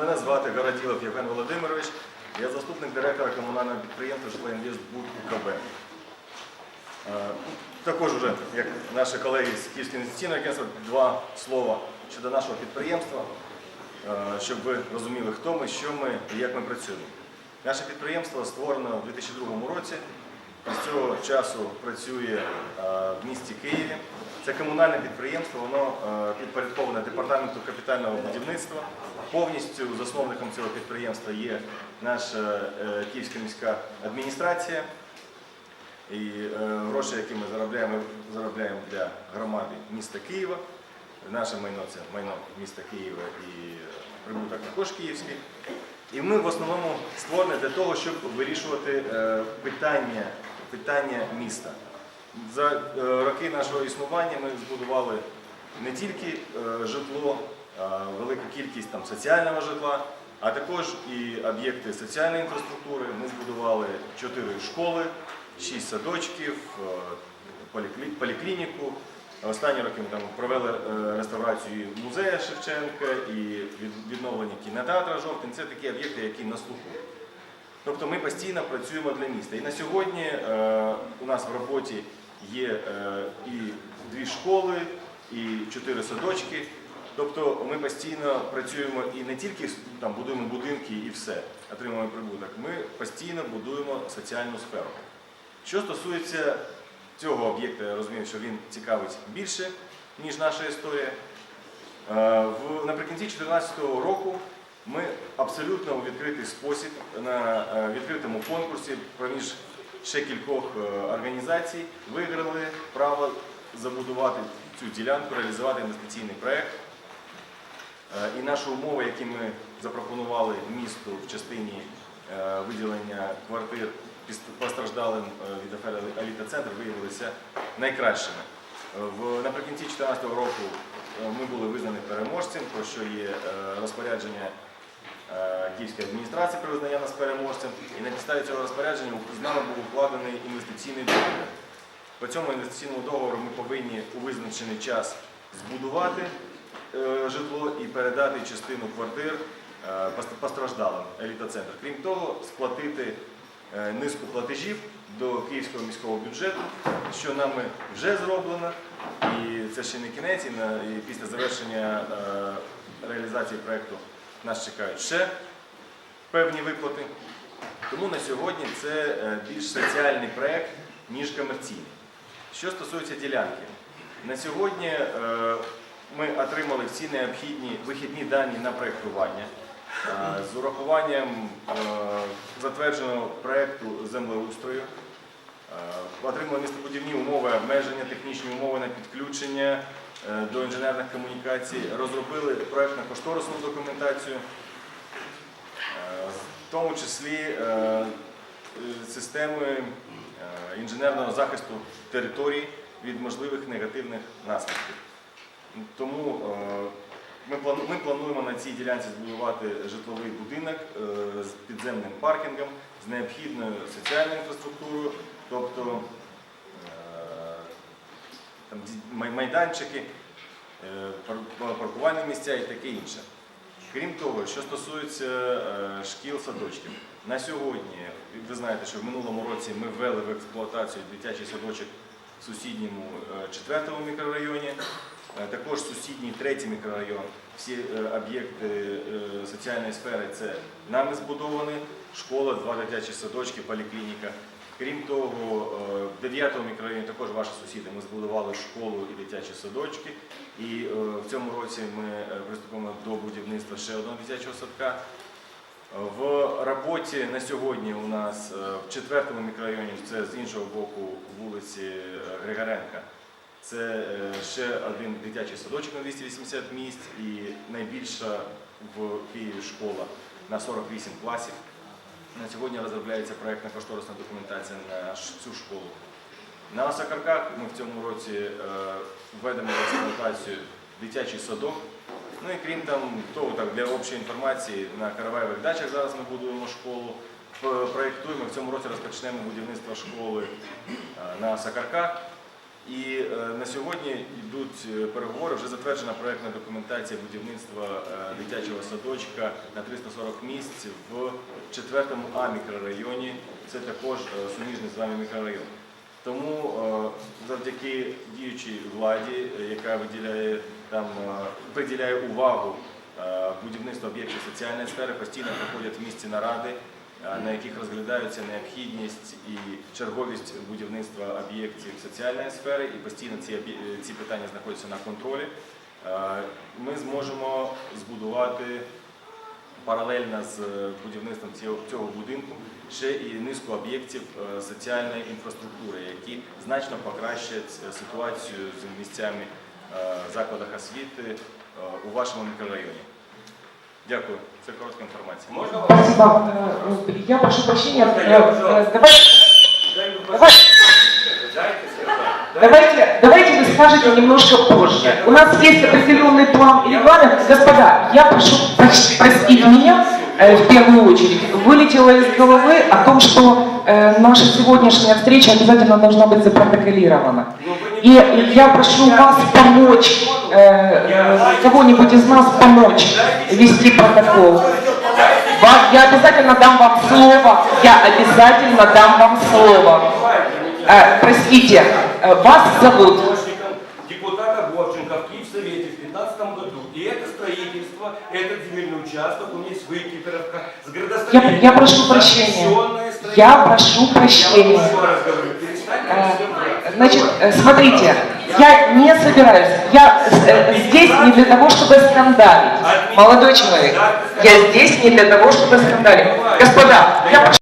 Мене звати Городілов Євген Володимирович. Я заступник директора комунального підприємства «Житлоінвестбуд УКБ». Е, Також вже, як наші колеги з Київського інвестиційного агентства, два слова щодо нашого підприємства, е, щоб ви розуміли, хто ми, що ми і як ми працюємо. Наше підприємство створено у 2002 році. З цього часу працює е, в місті Києві. Це комунальне підприємство, воно е, підпорядковане департаменту капітального будівництва. Повністю засновником цього підприємства є наша е, Київська міська адміністрація. І е, гроші, які ми заробляємо, заробляємо для громади міста Києва. Наше майно це майно міста Києва і е, прибуток також київський. І ми в основному створені для того, щоб вирішувати е, питання, питання міста. За е, роки нашого існування ми збудували не тільки е, житло, а велику кількість там, соціального житла, а також і об'єкти соціальної інфраструктури. Ми збудували чотири школи, шість садочків, е, поліклініку. Останні роки ми там провели реставрацію музея Шевченка і від- відновлення кінотеатра Жовтень. Це такі об'єкти, які на слуху. Тобто ми постійно працюємо для міста. І на сьогодні у нас в роботі є е, і дві школи, і чотири садочки. Тобто ми постійно працюємо і не тільки там, будуємо будинки і все, отримуємо прибуток. Ми постійно будуємо соціальну сферу. Що стосується цього об'єкта, я розумію, що він цікавить більше, ніж наша історія. Е, Наприкінці 2014 року ми абсолютно у відкритий спосіб на е, відкритому конкурсі проміж ще кількох е, організацій виграли право забудувати цю ділянку, реалізувати інвестиційний проєкт. Е, І наші умови, які ми запропонували місту в частині е, виділення квартир постраждалим від афери Еліта Центр, виявилися найкращими. Наприкінці 2014 року ми були визнані переможцем, про що є розпорядження Київської адміністрації про визнання нас переможцем. І на підставі цього розпорядження з нами був укладений інвестиційний договір. По цьому інвестиційному договору ми повинні у визначений час збудувати е, житло і передати частину квартир е, пост- постраждалим елітоцентр. Крім того, сплатити е, низку платежів до Київського міського бюджету, що нами вже зроблено. І це ще не кінець, і, після завершення е, реалізації проєкту нас чекають ще певні виплати. Тому на сьогодні це е, більш соціальний проєкт, ніж комерційний. Що стосується ділянки, на сьогодні е, ми отримали всі необхідні вихідні дані на проєктування. Е, З урахуванням затвердженого проєкту землеустрою, отримали містобудівні умови, обмеження, технічні умови на підключення до інженерних комунікацій, розробили проєктно-кошторисну документацію, Е, в тому числі е, е, системи е, інженерного захисту територій від можливих негативних наслідків. Тому е, ми плануємо на цій ділянці збудувати житловий будинок е, з підземним паркінгом, з необхідною соціальною інфраструктурою, тобто майданчики, е, паркувальні місця і таке інше. Крім того, що стосується е, шкіл, садочків, на сьогодні ви знаєте, що в минулому році ми ввели в експлуатацію дитячий садочок в сусідньому е, четвертому мікрорайоні, е, також сусідній третій мікрорайон. Всі е, об'єкти е, соціальної сфери це нами збудовані, школа, два дитячі садочки, поліклініка. Крім того, е, в 9 мікрорайоні також ваші сусіди ми збудували школу і дитячі садочки. І е, в цьому році ми е, приступимо до будівництва ще одного дитячого садка. В роботі на сьогодні у нас в 4 мікрорайоні, це з іншого боку вулиці Григоренка. Це ще один дитячий садочок на 280 місць і найбільша в Києві школа на 48 класів. На сьогодні розробляється проєктна кошторисна документація на цю школу. На Осокарках ми в цьому році е, введемо в експлуатацію дитячий садок. Ну і крім того, для общої інформації, на Караваєвих дачах зараз ми будуємо школу. Проєктуємо, в цьому році розпочнемо будівництво школи е, на Сакарках. І е, на сьогодні йдуть е, переговори, вже затверджена проектна документація будівництва е, дитячого садочка на 340 місць в 4-му А мікрорайоні. Це також суміжний з вами мікрорайон. Тому завдяки діючій владі, яка виділяє там приділяє увагу будівництву об'єктів соціальної сфери, постійно проходять в місті наради, на яких розглядаються необхідність і черговість будівництва об'єктів соціальної сфери, і постійно ці, е, ці питання знаходяться на контролі. Ми зможемо збудувати паралельно з е, будівництвом цього, будинку ще і низку об'єктів е, соціальної інфраструктури, які значно покращать ситуацію з місцями закладах освіти у вашому мікрорайоні. Дякую. Це коротка інформація. Можно вас? Спасибо. Я прошу прощения. давайте, давайте вы скажете немножко позже. У нас есть определенный план и регламент. Господа, я прошу прос- простить меня э, в первую очередь. Вылетело из головы о том, что э, наша сегодняшняя встреча обязательно должна быть запротоколирована. Ну, И я прошу вас помочь, э, кого-нибудь из нас помочь вести протокол. Я обязательно дам вам слово. Я обязательно дам вам слово. Э, простите, э, вас зовут? депутата Вовченко в Киевсовете в 2015 году. И это строительство, этот земельный участок, у меня есть выкиперовка с Я, градостроением. я прошу прощения. Я прошу прощения. врать. Значит, э, смотрите, я не собираюсь. Я э, здесь не для того, чтобы скандалить. Молодой человек, я здесь не для того, чтобы скандалить. Господа, я прошу